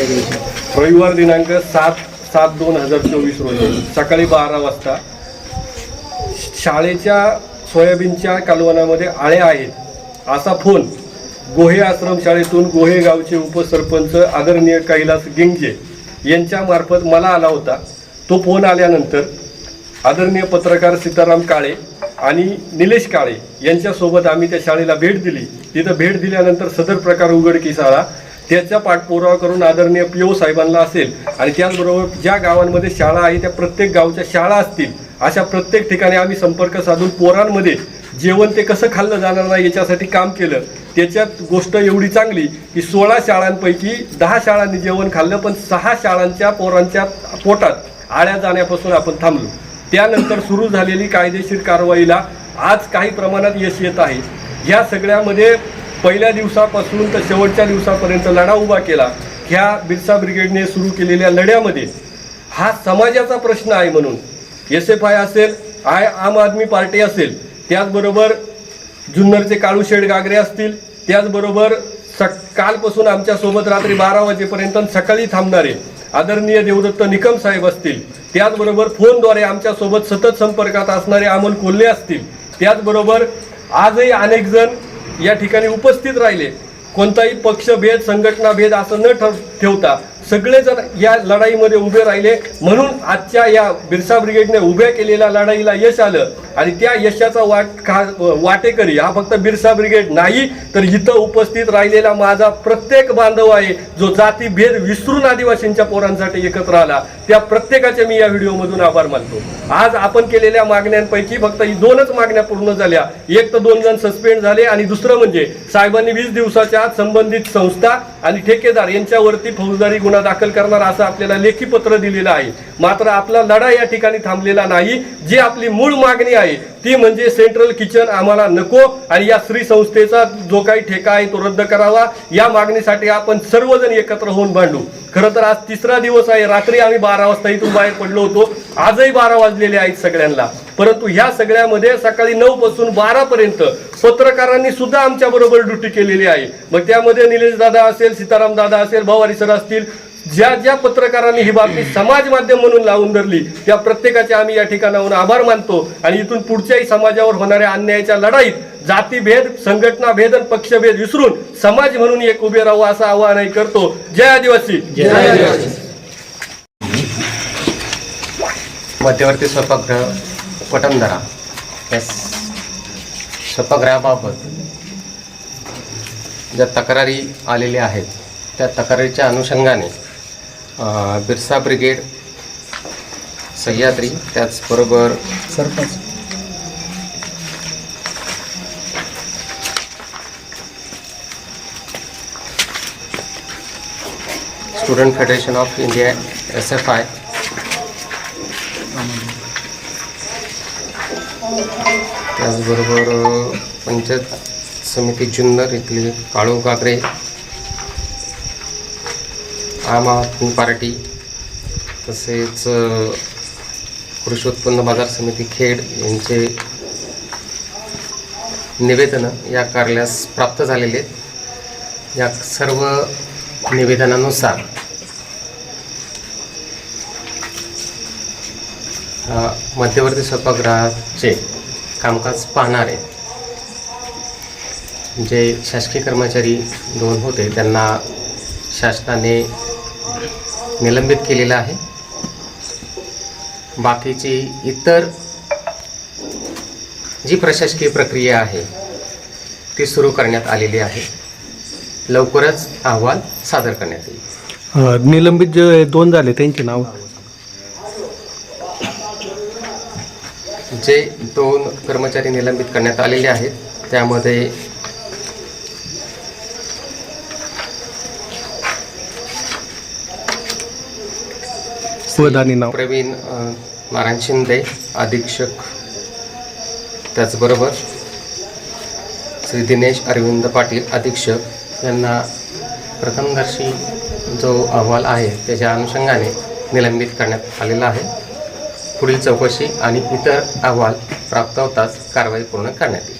रविवार दिनांक सात सात दोन हजार चोवीस रोजी सकाळी बारा वाजता. शाळेच्या सोयाबीनच्या कालवनामध्ये आळ्या आहेत असा फोन गोहे आश्रम शाळेतून गोहे गावचे उपसरपंच आदरणीय कैलास गिंगजे यांच्यामार्फत मला आला होता. तो फोन आल्यानंतर आदरणीय पत्रकार सीताराम काळे आणि निलेश काळे यांच्यासोबत आम्ही त्या शाळेला भेट दिली. तिथं भेट दिल्यानंतर सदर प्रकार उघडकीस आला. त्याचा पाठपुरावा करून आदरणीय पी ओ साहेबांना असेल आणि त्याचबरोबर ज्या गावांमध्ये शाळा आहे त्या प्रत्येक गावच्या शाळा असतील अशा प्रत्येक ठिकाणी आम्ही संपर्क साधून पोरांमध्ये जेवण ते कसं खाल्लं जाणार नाही याच्यासाठी काम केलं. त्याच्यात गोष्ट एवढी चांगली की सोळा शाळांपैकी दहा शाळांनी जेवण खाल्लं पण सहा शाळांच्या पोरांच्या पोटात आळ्या जाण्यापासून आपण थांबलो. त्यानंतर सुरू झालेली कायदेशीर कारवाईला आज काही प्रमाणात यश येत आहे. ह्या सगळ्यामध्ये पहिल्या दिवसापासून तर शेवटच्या दिवसापर्यंत लढा उभा केला. ह्या बिरसा ब्रिगेडने सुरू केलेल्या लढ्यामध्ये हा समाजाचा प्रश्न आहे म्हणून. एस एफ आय असेल आय आम आदमी पार्टी असेल त्याचबरोबर जुन्नरचे काळूशेड गागरे असतील त्याचबरोबर सक कालपासून आमच्यासोबत रात्री बारा वाजेपर्यंत सकाळी थांबणारे आदरणीय देवदत्त निकम साहेब असतील त्याचबरोबर फोनद्वारे आमच्यासोबत सतत संपर्कात असणारे अमोल कोल्हे असतील त्याचबरोबर आजही अनेक जण या ठिकाणी उपस्थित राहिले. कोणताही पक्षभेद संघटनाभेद असं न ठर ठेवता सगळेजण या लढाईमध्ये उभे राहिले. म्हणून आजच्या या बिरसा ब्रिगेडने उभ्या केलेल्या लढाईला यश आलं. आणि त्या यशाचा वाट खा वाटेकरी हा फक्त बिरसा ब्रिगेड नाही तर इथं उपस्थित राहिलेला माझा प्रत्येक बांधव आहे जो जाती भेद विसरून आदिवासींच्या पोरांसाठी एकत्र आला. त्या प्रत्येकाचे मी या व्हिडिओमधून आभार मानतो. आज आपण केलेल्या मागण्यांपैकी फक्त ही दोनच मागण्या पूर्ण झाल्या. एक तर दोन जण सस्पेंड झाले आणि दुसरं म्हणजे साहेबांनी वीस दिवसाच्या आत संबंधित संस्था आणि ठेकेदार यांच्यावरती फौजदारी गुन्हा दाखल करणार असं आपल्याला लेखी पत्र दिलेलं आहे. मात्र आपला लढा या ठिकाणी थांबलेला नाही. जी आपली मूळ मागणी आहे ती म्हणजे सेंट्रल किचन आम्हाला नको आणि या श्री संस्थेचा जो काही ठेका आहे तो रद्द करावा. या मागणीसाठी आपण सर्वजण एकत्र होऊन भांडू. खरं तर आज तिसरा दिवस आहे. रात्री आम्ही बारा वाजता इथून बाहेर पडलो होतो. आजही बारा वाजलेले आहेत सगळ्यांना. परंतु ह्या सगळ्यामध्ये सकाळी नऊ पासून बारा पर्यंत पत्रकारांनी सुद्धा आमच्या बरोबर ड्युटी केलेली आहे. मग त्यामध्ये निलेश दादा असेल सीताराम दादा असेल भवारी सर असतील ज्या ज्या पत्रकारांनी ही बातमी समाज माध्यम म्हणून लावून धरली त्या प्रत्येकाचे आम्ही या ठिकाणाहून आभार मानतो. आणि इथून पुढच्याही समाजावर होणाऱ्या अन्यायाच्या लढाईत जातीभेद संघटना भेद आणि पक्षभेद विसरून समाज म्हणून एक उभे राहू असं आवाहनही करतो. जय आदिवासी. जय आदिवासी. मध्यवर्ती स्वयंपाकगृह वटंधरा या स्वयंपाकगृहाबाबत ज्या तक्रारी आलेल्या आहेत त्या तक्रारीच्या अनुषंगाने बिरसा ब्रिगेड सह्याद्री त्याचबरोबर sarpanch. Student federation of India S F I. त्याचबरोबर पंचायत समिती जुन्नर इथली काळू गागरे आम आदमी पार्टी तसेच कृषी उत्पन्न बाजार समिती खेड यांचे निवेदनं या कार्यालयास प्राप्त झालेले आहेत. या सर्व निवेदनानुसार मध्यवर्ती स्वयंपाकगृहाचे कामकाज पाहणारे जे शासकीय कर्मचारी दोन होते त्यांना शासनाने निलंबित केलेलं आहे. बाकीची इतर जी प्रशासकीय प्रक्रिया आहे ती सुरू करण्यात आलेली आहे. लवकरच अहवाल सादर करण्यात येईल. निलंबित जे दोन झाले त्यांचे नाव? जे दोन कर्मचारी निलंबित करण्यात आलेले आहेत त्यामध्ये पद नाव. प्रवीण नारायण शिंदे अधीक्षक. त्याचबरोबर श्री दिनेश अरविंद पाटील अधीक्षक. यांना प्रथमदर्शी जो अहवाल आहे त्याच्या अनुषंगाने निलंबित करण्यात आलेला आहे. पुढील चौकशी आणि इतर अहवाल प्राप्त होताच कारवाई पूर्ण करण्यात येईल.